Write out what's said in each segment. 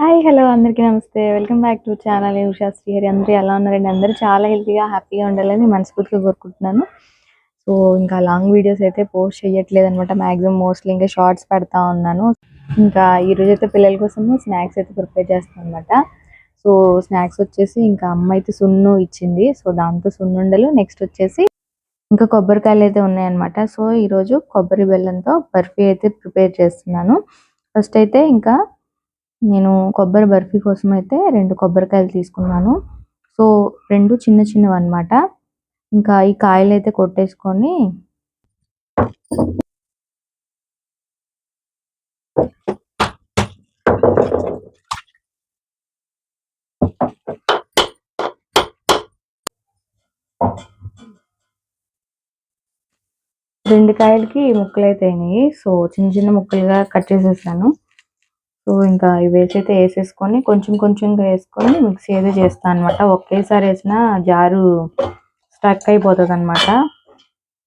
Hi hello అందరికీ నమస్తే. Welcome back to channel Usha Srihari. అందరూ ఎలా ఉన్నారండి? అందరూ చాలా హెల్తీగా హ్యాపీగా ఉండాలని మనస్ఫూర్తిగా కోరుకుంటున్నాను. సో ఇంకా లాంగ్ వీడియోస్ అయితే పోస్ట్ చేయట్లేదు అనమాట మ్యాక్సిమం మోస్ట్లీ ఇంకా షార్ట్స్ పెడతా ఉన్నాను. ఇంకా ఈ రోజు అయితే పిల్లల కోసం స్నాక్స్ అయితే ప్రిపేర్ చేస్తాను అనమాట సో స్నాక్స్ వచ్చేసి ఇంకా అమ్మ అయితే సున్ను ఇచ్చింది. సో దాంతో సున్నుండలు నెక్స్ట్ వచ్చేసి ఇంకా కొబ్బరికాయలు అయితే ఉన్నాయన్నమాట. సో ఈరోజు కొబ్బరి బెల్లంతో బర్ఫీ అయితే ప్రిపేర్ చేస్తున్నాను. ఫస్ట్ అయితే ఇంకా నేను కొబ్బరి బర్ఫీ కోసం అయితే రెండు కొబ్బరికాయలు తీసుకున్నాను. సో రెండు చిన్న చిన్నవి అనమాట ఇంకా ఈ కాయలు అయితే కొట్టేసుకొని రెండు కాయలకి ముక్కలు అయితే అయినాయి. సో చిన్న చిన్న ముక్కలుగా కట్ చేసేసాను. సో ఇంకా ఇవి వేసైతే వేసేసుకొని కొంచెం కొంచెంగా వేసుకొని మిక్సీ అయితే చేస్తాను అనమాట ఒకేసారి వేసిన జారు స్టక్ అయిపోతుంది అనమాట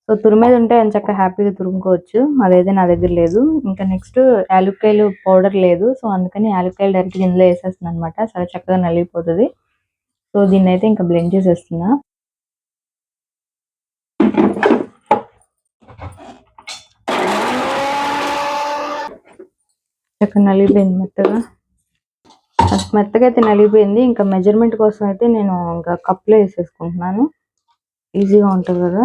సో తురిమేది ఉంటే చక్కగా హ్యాపీగా తురుముకోవచ్చు. అదైతే నా దగ్గర లేదు. ఇంకా నెక్స్ట్ యాలుక్కాయలు పౌడర్ లేదు. సో అందుకని యాలుక్కాయలు డైరెక్ట్ ఇందులో వేసేస్తున్నాను అనమాట చాలా చక్కగా నలిగిపోతుంది. సో దీన్ని అయితే ఇంకా బ్లెండ్ చేసేస్తున్నా. చక్కగా నలిగిపోయింది మెత్తగా. మెత్తగా అయితే నలిగిపోయింది. ఇంకా మెజర్మెంట్ కోసం అయితే నేను ఇంకా కప్లో వేసేసుకుంటున్నాను. ఈజీగా ఉంటుంది కదా.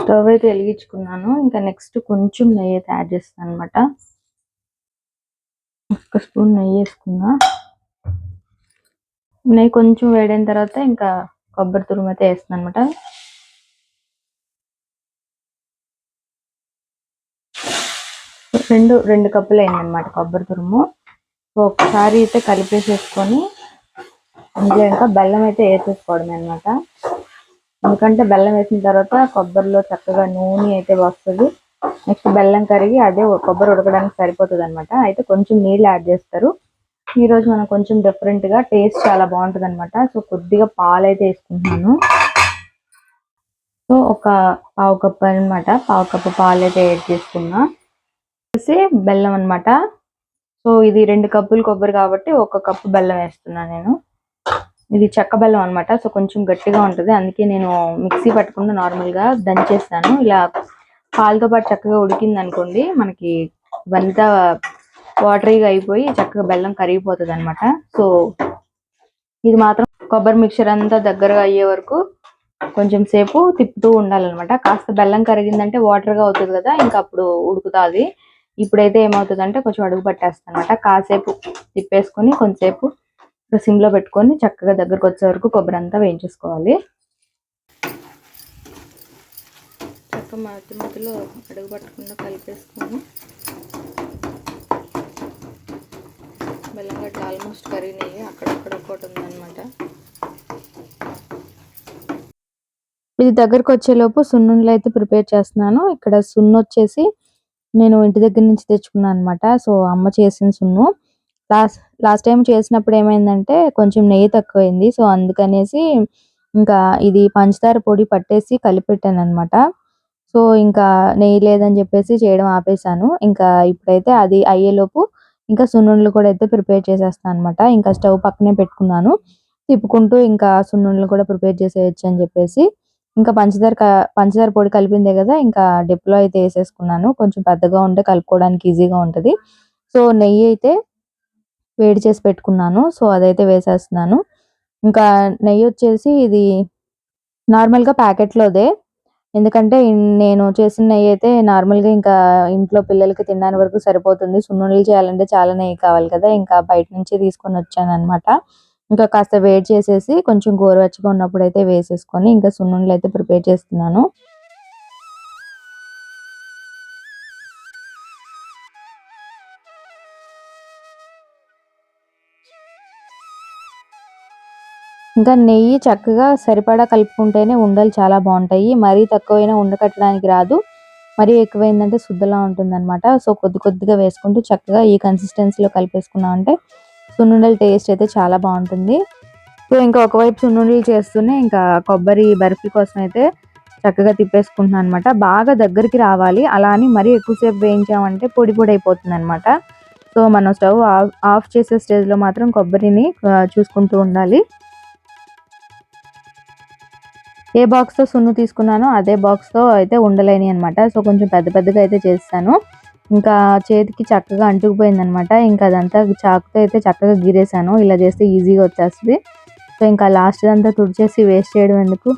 స్టవ్ అయితే వెలిగించుకున్నాను. ఇంకా నెక్స్ట్ కొంచెం నెయ్యి అయితే యాడ్ చేస్తాను అనమాట ఒక స్పూన్ నెయ్యి వేసుకున్నా. నెయ్యి కొంచెం వేడైన తర్వాత ఇంకా కొబ్బరి తురుము అయితే వేస్తున్నాను అనమాట రెండు రెండు కప్పులు అయిందనమాట కొబ్బరి తురుము. ఒకసారి అయితే కలిపేసేసుకొని అందులో ఇంకా బెల్లం అయితే వేసేసుకోవడమే అనమాట ఎందుకంటే బెల్లం వేసిన తర్వాత కొబ్బరిలో చక్కగా నూనె అయితే వస్తుంది. నెక్స్ట్ బెల్లం కరిగి అదే కొబ్బరి ఉడకడానికి సరిపోతుంది అనమాట అయితే కొంచెం నీళ్ళు యాడ్ చేస్తారు. ఈ రోజు మనం కొంచెం డిఫరెంట్గా టేస్ట్ చాలా బాగుంటుంది అనమాట సో కొద్దిగా పాలు అయితే వేసుకుంటున్నాను. సో ఒక పావు కప్పు అనమాట పావు కప్పు పాలు అయితే యాడ్ చేసుకున్నా. వచ్చేసి బెల్లం అనమాట సో ఇది రెండు కప్పులు కొబ్బరి కాబట్టి ఒక కప్పు బెల్లం వేస్తున్నాను నేను. ఇది చెక్క బెల్లం అనమాట సో కొంచెం గట్టిగా ఉంటుంది. అందుకే నేను మిక్సీ పట్టుకుండా నార్మల్గా దంచేస్తాను ఇలా పాలతో పాటు చక్కగా ఉడికింది అనుకోండి మనకి ఇవంతా వాటరీగా అయిపోయి చక్కగా బెల్లం కరిగిపోతుంది అనమాట సో ఇది మాత్రం కొబ్బరి మిక్చర్ అంతా దగ్గరగా అయ్యే వరకు కొంచెం సేపు తిప్పుతూ ఉండాలన్నమాట. కాస్త బెల్లం కరిగిందంటే వాటర్గా అవుతుంది కదా ఇంకా అప్పుడు ఉడుకుతుంది. ఇప్పుడైతే ఏమవుతుందంటే కొంచెం అడుగు పట్టేస్తుంది అనమాట కాసేపు తిప్పేసుకొని కొంచెంసేపు సిమ్లో పెట్టుకొని చక్కగా దగ్గరకు వచ్చే వరకు కొబ్బరి అంతా వేయించేసుకోవాలి. చక్క మధ్య మధ్యలో అడుగు పట్టకుండా కలిపేసుకొని బెల్లం గడ్డ ఆల్మోస్ట్ కరిగినాయి. అక్కడక్కడ ఒకటి ఉందన్నమాట. ఇది దగ్గరకు వచ్చేలోపు సున్నుండలు అయితే ప్రిపేర్ చేస్తున్నాను. ఇక్కడ సున్ను వచ్చేసి నేను ఇంటి దగ్గర నుంచి తెచ్చుకున్నాను అనమాట సో అమ్మ చేసిన సున్ను. లాస్ట్ లాస్ట్ టైం చేసినప్పుడు ఏమైందంటే కొంచెం నెయ్యి తక్కువైంది. సో అందుకనేసి ఇంకా ఇది పంచదార పొడి పట్టేసి కలిపెట్టాను అనమాట సో ఇంకా నెయ్యి లేదని చెప్పేసి చేయడం ఆపేసాను ఇంకా ఇప్పుడైతే అది అయ్యేలోపు ఇంకా సున్నుండలు కూడా అయితే ప్రిపేర్ చేసేస్తాను అనమాట ఇంకా స్టవ్ పక్కనే పెట్టుకున్నాను. తిప్పుకుంటూ ఇంకా సున్నుండలు కూడా ప్రిపేర్ చేసేయచ్చు అని చెప్పేసి. ఇంకా పంచదార పంచదార పొడి కలిపిందే కదా ఇంకా డిప్లో అయితే వేసేసుకున్నాను. కొంచెం పెద్దగా ఉంటే కలుపుకోవడానికి ఈజీగా ఉంటుంది. సో నెయ్యి అయితే వేడి చేసి పెట్టుకున్నాను. సో అదైతే వేసేస్తున్నాను. ఇంకా నెయ్యి వచ్చేసి ఇది నార్మల్గా ప్యాకెట్లోదే. ఎందుకంటే నేను చేసిన నెయ్యి అయితే నార్మల్గా ఇంకా ఇంట్లో పిల్లలకి తినడానికి వరకు సరిపోతుంది. సున్నుండలు చేయాలంటే చాలా నెయ్యి కావాలి కదా. ఇంకా బయట నుంచి తీసుకొని వచ్చాను అనమాట ఇంకా కాస్త వేడి చేసేసి కొంచెం గోరువెచ్చగా ఉన్నప్పుడు అయితే వేసేసుకొని ఇంకా సున్నుండలు అయితే ప్రిపేర్ చేస్తున్నాను. ఇంకా నెయ్యి చక్కగా సరిపడా కలుపుకుంటేనే ఉండలు చాలా బాగుంటాయి. మరీ తక్కువైనా ఉండకట్టడానికి రాదు. మరీ ఎక్కువైందంటే శుద్ధలా ఉంటుంది అనమాట సో కొద్ది కొద్దిగా వేసుకుంటూ చక్కగా ఈ కన్సిస్టెన్సీలో కలిపేసుకున్నాం అంటే సున్నుండల టేస్ట్ అయితే చాలా బాగుంటుంది. సో ఇంకా ఒకవైపు సున్నుండలు చేస్తూనే ఇంకా కొబ్బరి బర్ఫీ కోసం అయితే చక్కగా తిప్పేసుకుంటున్నాను అనమాట బాగా దగ్గరికి రావాలి. అలా అని మరీ ఎక్కువసేపు వేయించామంటే పొడి పొడి అయిపోతుంది అనమాట సో మనం స్టవ్ ఆఫ్ ఆఫ్ చేసే స్టేజ్లో మాత్రం కొబ్బరిని చూసుకుంటూ ఉండాలి. ఏ బాక్స్తో సున్ను తీసుకున్నానో అదే బాక్స్తో అయితే ఉండలేని అనమాట సో కొంచెం పెద్ద పెద్దగా అయితే చేస్తాను. ఇంకా చేతికి చక్కగా అంటుకుపోయిందనమాట ఇంకా అదంతా చాకుతో అయితే చక్కగా గీరేసాను ఇలా చేస్తే ఈజీగా వచ్చేస్తుంది. సో ఇంకా లాస్ట్ అంతా తుడిచేసి వేస్ట్ చేయడం ఎందుకు?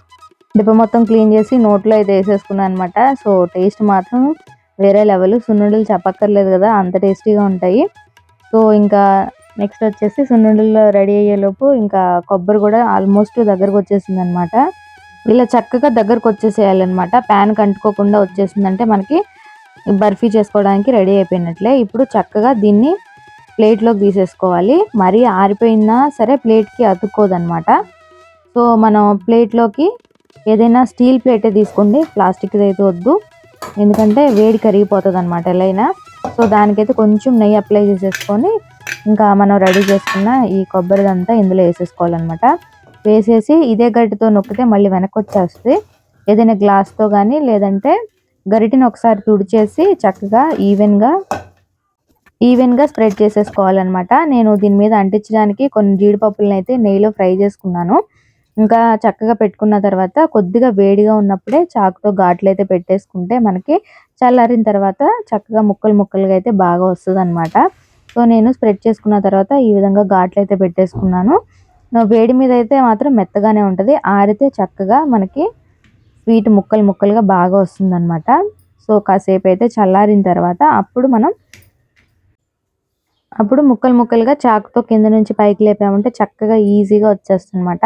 డిప్ప మొత్తం క్లీన్ చేసి నోట్లో అయితే వేసేసుకున్నాను అనమాట సో టేస్ట్ మాత్రం వేరే లెవెల్ సున్నుండలు చెప్పక్కర్లేదు కదా అంత టేస్టీగా ఉంటాయి. సో ఇంకా నెక్స్ట్ వచ్చేసి సున్నుండలు రెడీ అయ్యేలోపు ఇంకా కొబ్బరి కూడా ఆల్మోస్ట్ దగ్గరకు వచ్చేసింది అనమాట ఇలా చక్కగా దగ్గరకు వచ్చేసేయాలన్నమాట. ప్యాన్ కంటుకోకుండా వచ్చేసిందంటే మనకి బర్ఫీ చేసుకోవడానికి రెడీ అయిపోయినట్లే. ఇప్పుడు చక్కగా దీన్ని ప్లేట్లోకి తీసేసుకోవాలి. మరీ ఆరిపోయినా సరే ప్లేట్కి అతుక్కోదన్నమాట. సో మనం ప్లేట్లోకి ఏదైనా స్టీల్ ప్లేటే తీసుకోండి. ప్లాస్టిక్ది అయితే వద్దు. ఎందుకంటే వేడి కరిగిపోతుంది అనమాట ఎలా అయినా సో దానికైతే కొంచెం నెయ్యి అప్లై చేసేసుకొని ఇంకా మనం రెడీ చేసుకున్న ఈ కొబ్బరిదంతా ఇందులో వేసేసుకోవాలన్నమాట. వేసేసి ఇదే గరిటతో నొక్కితే మళ్ళీ వెనక్కి వచ్చేస్తుంది ఏదైనా గ్లాస్తో కానీ లేదంటే గరిటిని ఒకసారి తుడిచేసి చక్కగా ఈవెన్గా ఈవెన్గా స్ప్రెడ్ చేసేసుకోవాలన్నమాట. నేను దీని మీద అంటించడానికి కొన్ని జీడిపప్పులను అయితే నెయ్యిలో ఫ్రై చేసుకున్నాను. ఇంకా చక్కగా పెట్టుకున్న తర్వాత కొద్దిగా వేడిగా ఉన్నప్పుడే చాకుతో ఘాట్లు అయితే పెట్టేసుకుంటే మనకి చల్లారిన తర్వాత చక్కగా ముక్కలు ముక్కలుగా అయితే బాగా వస్తుంది అనమాట సో నేను స్ప్రెడ్ చేసుకున్న తర్వాత ఈ విధంగా ఘాట్లు అయితే పెట్టేసుకున్నాను. వేడి మీద అయితే మాత్రం మెత్తగానే ఉంటుంది. ఆరితే చక్కగా మనకి స్వీట్ ముక్కలు ముక్కలుగా బాగా వస్తుందన్నమాట. సో కాసేపు అయితే చల్లారిన తర్వాత అప్పుడు మనం అప్పుడు ముక్కలు ముక్కలుగా చాకుతో కింద నుంచి పైకి లేపామంటే చక్కగా ఈజీగా వచ్చేస్తుందన్నమాట.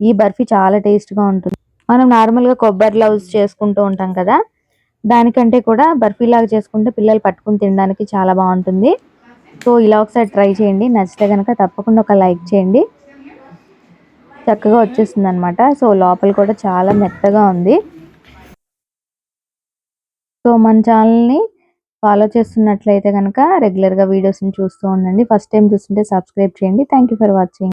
ఈ బర్ఫీ చాలా టేస్ట్గా ఉంటుంది. మనం నార్మల్గా కొబ్బరి లవ్స్ చేసుకుంటూ ఉంటాం కదా దానికంటే కూడా బర్ఫీ లాగా చేసుకుంటే పిల్లలు పట్టుకుని తినడానికి చాలా బాగుంటుంది. సో ఇలా ఒకసారి ట్రై చేయండి. నచ్చితే కనుక తప్పకుండా ఒక లైక్ చేయండి. చక్కగా వచ్చేస్తుంది అనమాట సో లోపల కూడా చాలా మెత్తగా ఉంది. సో మన ఛానల్ని ఫాలో చేస్తున్నట్లయితే కనుక రెగ్యులర్గా వీడియోస్ని చూస్తూ ఉండండి. ఫస్ట్ టైం చూస్తుంటే సబ్స్క్రైబ్ చేయండి. Thank you for watching.